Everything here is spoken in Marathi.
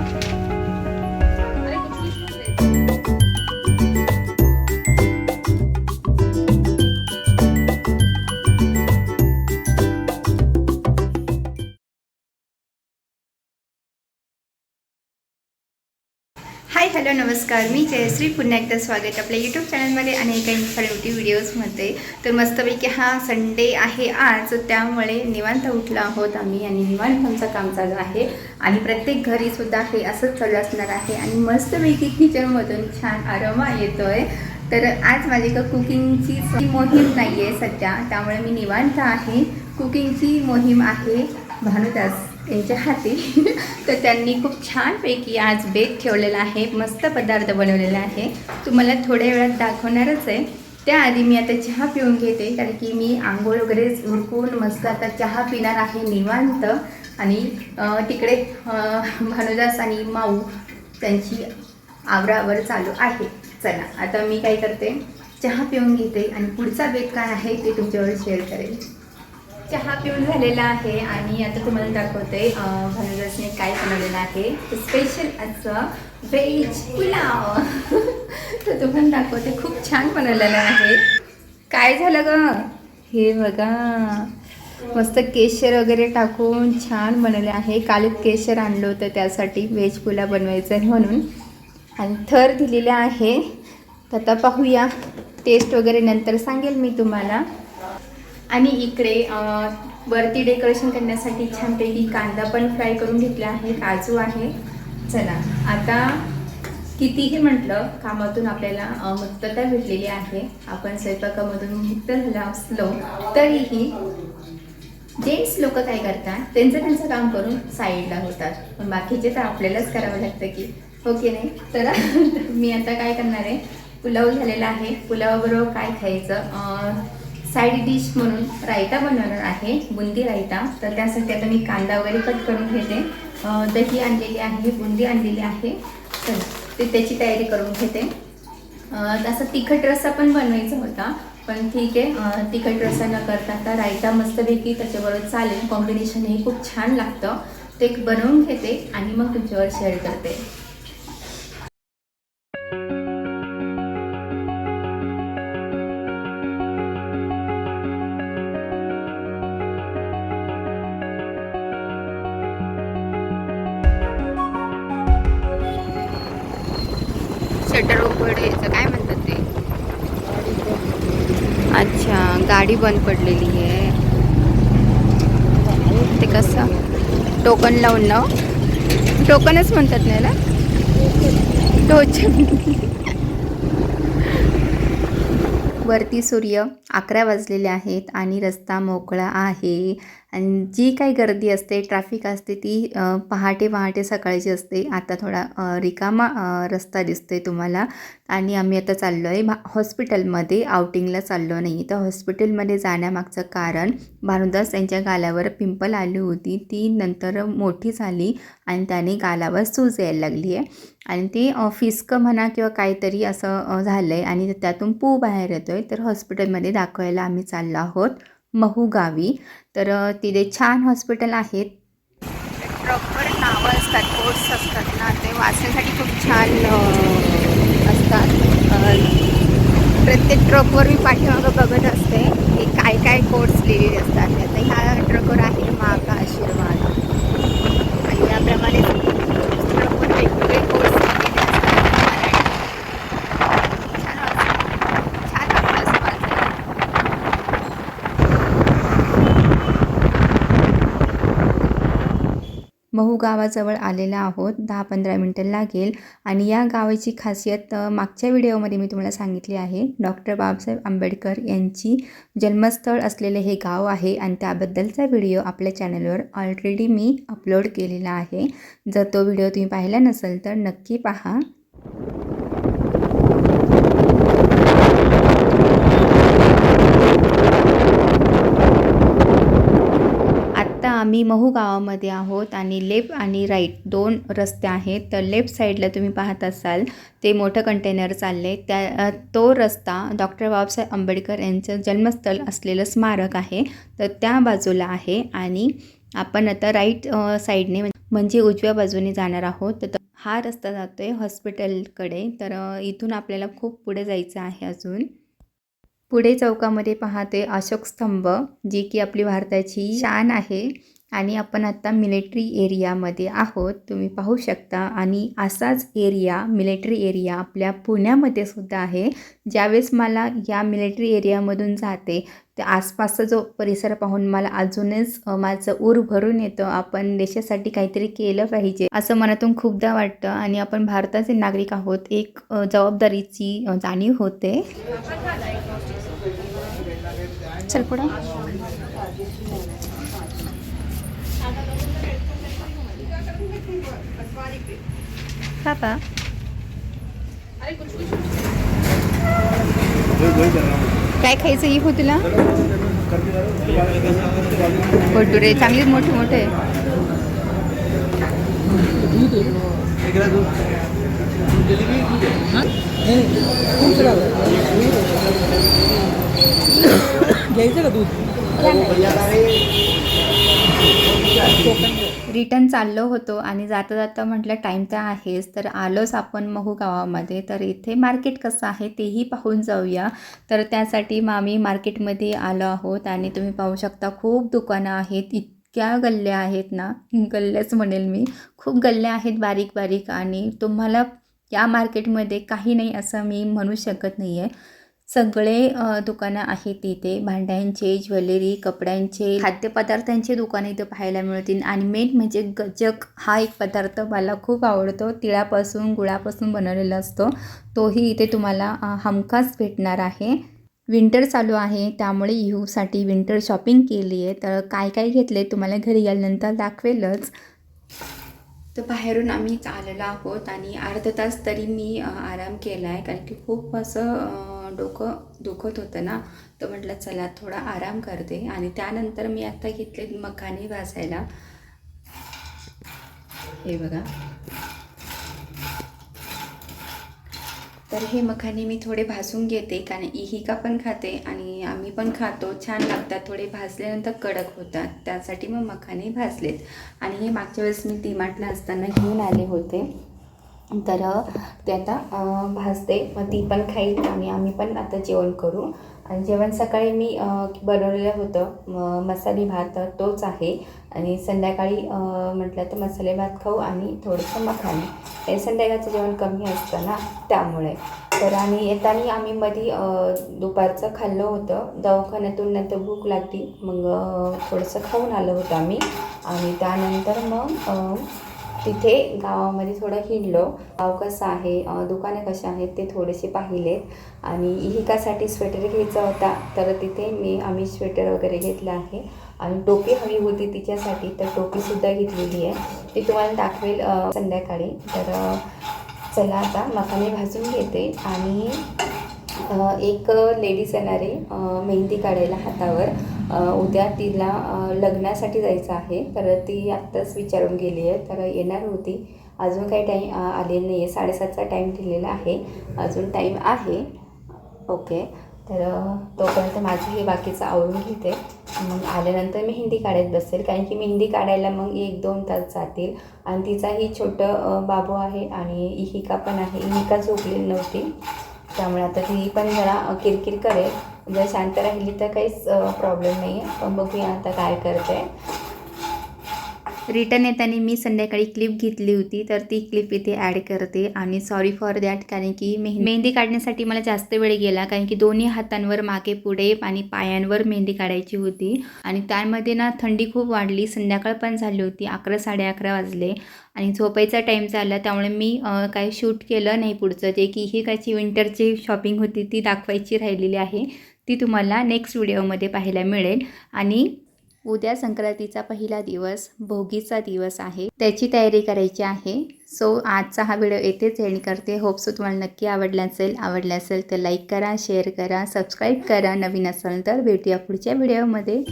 हाय हॅलो नमस्कार. मी जयश्री. पुन्हा एकदा स्वागत आपल्या यूट्यूब चॅनलमध्ये आणि एका इन्फॉर्मेटिव्ह व्हिडिओजमध्ये तर मस्तपैकी हा संडे आहे आज. त्यामुळे निवांत उठलो आहोत आम्ही आणि निवांत आमचा काम चालू आहे. आणि प्रत्येक घरीसुद्धा हे असंच चालू असणार आहे. आणि मस्तपैकी किचनमधून छान आरामा येतो आहे तर आज माझी का कुकिंगची मोहीम नाही आहे सध्या. त्यामुळे मी निवांत आहे. कुकिंगची मोहीम आहे. भानुदास. यांच्या हाती. तर त्यांनी खूप छानपैकी आज बेत ठेवलेला आहे मस्त पदार्थ बनवलेला आहे. तुम्हाला थोड्या वेळात दाखवणारच आहे. त्याआधी मी आता चहा पिऊन घेते कारण की मी आंघोळ वगैरे उरकून मस्त आता चहा पिणार आहे निवांत. आणि तिकडे भानुदास आणि माऊ त्यांची आवरावर चालू आहे. चला आता मी काय करते? चहा पिऊन घेते आणि पुढचा बेत काय आहे ते तुमच्यावर शेअर करेल चहा पिऊन झालेला आहे आणि आता तुम्हाला दाखवते अं, भानुदासने काय बनवलेलं आहे. स्पेशल असं व्हेज पुलाव. तर तुम्हाला दाखवते खूप छान बनवलेलं आहे. काय झालं ग? हे बघा. मस्त केशर वगैरे टाकून छान बनवले आहे. कालच केशर आणलं होतं त्यासाठी व्हेज पुला बनवायचं आहे म्हणून. आणि थर दिलेला आहे. तर आता पाहूया. टेस्ट वगैरे नंतर सांगेल मी तुम्हाला. आणि इकडे वरती डेकोरेशन करण्यासाठी छानपैकी कांदा पण फ्राय करून घेतला आहे काजू आहे. चला आता कितीही म्हटलं कामातून आपल्याला मुक्तता भेटलेली आहे. आपण स्वयंपाकामधून मुक्त झाला असलो तरीही जेंट्स लोक काय करतात त्यांचं त्यांचं काम करून साईडला होतात. पण बाकीचे तर आपल्यालाच करावं लागतं की हो ओके नाही? तर मी आता काय करणार आहे? पुलाव झालेला आहे. पुलावाबरोबर काय खायचं? साईड डिश म्हणून रायता बनवणार आहे बुंदी रायता. तर त्यासाठी आता मी कांदा वगैरे कट करून घेते. दही आणलेली आहे बुंदी आणलेली आहे. तर ते त्याची तयारी करून घेते. तसा तिखट रस्सा पण बनवायचा होता पण ठीक आहे. तिखट रस्सा न करता आता रायता मस्तपैकी त्याच्याबरोबर चालेल. कॉम्बिनेशन हे खूप छान लागतं. ते बनवून घेते आणि मग तुमच्यावर शेअर करते. शटर यायचं काय म्हणतात ते? अच्छा गाडी बंद पडलेली आहे. ते कसं? टोकन लावून ना टोकनच म्हणतात नाही ना? टोचन. वरती सूर्य अकरा वाजलेले आहेत आणि रस्ता मोकळा आहे. आणि जी काही गर्दी असते ट्रॅफिक असते ती पहाटे पहाटे सकाळची असते. आता थोडा रिकामा रस्ता दिसतोय तुम्हाला. आणि आम्ही आता चाललो आहे भा हॉस्पिटलमध्ये आउटिंगला चाललो नाही. तर हॉस्पिटलमध्ये जाण्यामागचं कारण भानुदास यांच्या गालावर पिंपल आली होती. ती नंतर मोठी झाली आणि त्याने गालावर सूज यायला लागली आहे आणि ते फिस्क म्हणा किंवा काहीतरी असं झालं आहे आणि त्यातून पू बाहेर येतो आहे तर हॉस्पिटलमध्ये दाखवायला आम्ही चाललो आहोत महू गावी. तर तिथे छान हॉस्पिटल आहेत. प्रॉपर नावं असतात कोर्स असतात ना ते वाचण्यासाठी खूप छान असतात. प्रत्येक ट्रकवर मी पाठीमागं बघत असते की काय काय कोर्स लिहिलेले असतात. आता ह्या ट्रकवर आहे मागा आशीर्वाद आणि याप्रमाणे ट्रकवर वेगवेगळे कोर्स लिहिलेले असतात मराठी छान वाटतं. छान वाटलं असं वाचायला. महू गावाजवळ आलेला आहोत. दहा पंधरा मिनटं लागेल. आणि या गावाची खासियत मागच्या व्हिडिओमध्ये मी तुम्हाला सांगितली आहे. डॉक्टर बाबासाहेब आंबेडकर यांची जन्मस्थळ असलेले हे गाव आहे आणि त्याबद्दलचा व्हिडिओ आपल्या चॅनलवर ऑलरेडी मी अपलोड केलेला आहे. जर तो व्हिडिओ तुम्ही पाहिला नसेल तर नक्की पहा आत्ता आम्ही महू गावामध्ये आहोत आणि लेफ्ट आणि राईट दोन रस्ते आहेत. तर लेफ्ट साईडला तुम्ही पाहत असाल ते मोठं कंटेनर चालले त्या तो रस्ता डॉक्टर बाबासाहेब आंबेडकर यांचं जन्मस्थळ असलेलं स्मारक आहे. तर त्या बाजूला आहे आणि आपण आता राईट साईडने म्हणजे उजव्या बाजूने जाणार आहोत. तर हा रस्ता जातो आहे हॉस्पिटलकडे तर इथून आपल्याला खूप पुढे जायचं आहे अजून. पुढे चौकामध्ये पाहते अशोक स्तंभ जी की आपली भारताची शान आहे. आणि आपण आता मिलिटरी एरियामध्ये आहोत. तुम्ही पाहू शकता. आणि असाच एरिया मिलिटरी एरिया आपल्या पुण्यामध्ये सुद्धा आहे. ज्यावेळेस मला या मिलिटरी एरियामधून जाते त्या आसपासचा जो परिसर पाहून मला अजूनच माझं ऊर भरून येतं. आपण देशासाठी काहीतरी केलं पाहिजे असं मनातून खूपदा वाटतं. आणि आपण भारताचे नागरिक आहोत एक जबाबदारीची जाणीव होते. चल पुढं. पापा काय खायचं ही हो तुला? भटुरे चांगलीच मोठे मोठे. घ्यायचं का दूध? रिटर्न चाललो होतो आणि जाता जाता म्हटलं टाईम तर आहेच. तर आलोच आपण महू गावामध्ये. तर इथे मार्केट कसं आहे तेही पाहून जाऊया. तर त्यासाठी मग आम्ही मार्केटमध्ये आलो आहोत आणि तुम्ही पाहू शकता खूप दुकानं आहेत. इतक्या गल्ल्या आहेत ना गल्ल्याच म्हणेल मी. खूप गल्ल्या आहेत बारीक बारीक आणि तुम्हाला या मार्केटमध्ये काही नाही असं मी म्हणू शकत नाही आहे सगळे दुकानं आहेत इथे भांड्यांचे ज्वेलरी कपड्यांचे खाद्यपदार्थांचे दुकानं इथे पाहायला मिळतील. आणि मेन म्हणजे गजक हा एक पदार्थ मला खूप आवडतो. तिळापासून गुळापासून बनवलेला असतो. तोही इथे तुम्हाला हमखास भेटणार आहे. विंटर चालू आहे. त्यामुळे यूसाठी विंटर शॉपिंग केली आहे. तर काय काय घेतले तुम्हाला घरी गेल्यानंतर दाखवेलच. तर बाहेरून आम्ही चाललेलो आहोत आणि अर्धा तास तरी मी आराम केला आहे कारण की खूप असं डोकं दुखत होतं ना तर म्हटलं चला थोडा आराम करते. आणि त्यानंतर मी आत्ता घेतले मखाने भाजायला. हे बघा. तर हे मखाने मी थोडे भाजून घेते कारण इहिका पण खाते आणि आम्ही पण खातो. छान लागतात थोडे भाजल्यानंतर कडक होतात. त्यासाठी मग मखाने भाजलेत. आणि हे मागच्या वेळेस मी डीमार्टला असताना घेऊन आले होते. तर ते आता भाजते. मग ती पण खाईल. आणि आम्ही पण आता जेवण करू. आणि जेवण सकाळी मी बनवलेलं होतं. म- मसाले भात तोच आहे. आणि संध्याकाळी म्हटलं तर मसाले भात खाऊ आणि थोडंसं मखाने. हे संध्याकाळचं जेवण कमी असतं ना त्यामुळे. तर आणि येताना आम्ही मध्ये दुपारचं खाल्लं होतं. दवाखान्यातून नंतर भूक लागली. मग थोडंसं खाऊन आलं होतं आम्ही. आणि त्यानंतर मग तिथे गावामध्ये थोडं हिंडलो. गाव कसं आहे दुकानं कशी आहेत ते थोडेसे पाहिले. आणि इहिकासाठी स्वेटर घ्यायचा होता तर तिथे मी आम्ही स्वेटर वगैरे घेतलं आहे. आणि टोपी हवी होती तिच्यासाठी तर टोपीसुद्धा घेतलेली आहे. ती तुम्हाला दाखवेल संध्याकाळी. तर चला आता मखाने भाजून घेते. आणि एक लेडीज येणार आहे मेहंदी काढायला हातावर. उद्या तिला लग्नासाठी जायचं आहे. तर ती आत्ताच विचारून गेली आहे. तर येणार होती. अजून काही टाईम आलेलं नाही आहे साडेसातचा टाईम दिलेला आहे. अजून टाईम आहे. ओके. तर तोपर्यंत माझं हे बाकीचं आवरून घेते. मग आल्यानंतर मेहंदी काढत बसेल. कारण की मेहंदी काढायला मग एक दोन तास जातील. आणि तिचाही छोटं बाबू आहे आणि इहिका पण आहे. इहिका झोपलेली नव्हती. त्यामुळे आता ती पण जरा किरकिर करेल. जर शांत राहिली तर काहीच प्रॉब्लेम नाही आहे पण बघूया आता काय करते. रिटर्न येताना मी संध्याकाळी क्लिप घेतली होती तर ती क्लिप इथे ॲड करते. आणि सॉरी फॉर दॅट कारण की मेह मेहंदी काढण्यासाठी मला जास्त वेळ गेला कारण की दोन्ही हातांवर मागे पुढे आणि पायांवर मेहंदी काढायची होती. आणि त्यामध्ये ना थंडी खूप वाढली. संध्याकाळ पण झाली होती अकरा साडे अकरा वाजले. आणि झोपायचा टाईम झाला त्यामुळे मी काय काही शूट केलं नाही पुढचं. जे की ही कायची विंटरची शॉपिंग होती ती दाखवायची राहिलेली आहे. ती तुम्हाला नेक्स्ट व्हिडिओमध्ये पाहायला मिळेल. आणि उद्या संक्रांतीचा पहिला दिवस भोगीचा दिवस आहे. त्याची तयारी करायची आहे. सो आजचा हा व्हिडिओ येथेच एंड करते. होपसो तुम्हाला नक्की आवडला असेल. आवडला असेल तर लाईक करा शेअर करा सबस्क्राईब करा. नवीन असाल तर भेटूया पुढच्या व्हिडिओमध्ये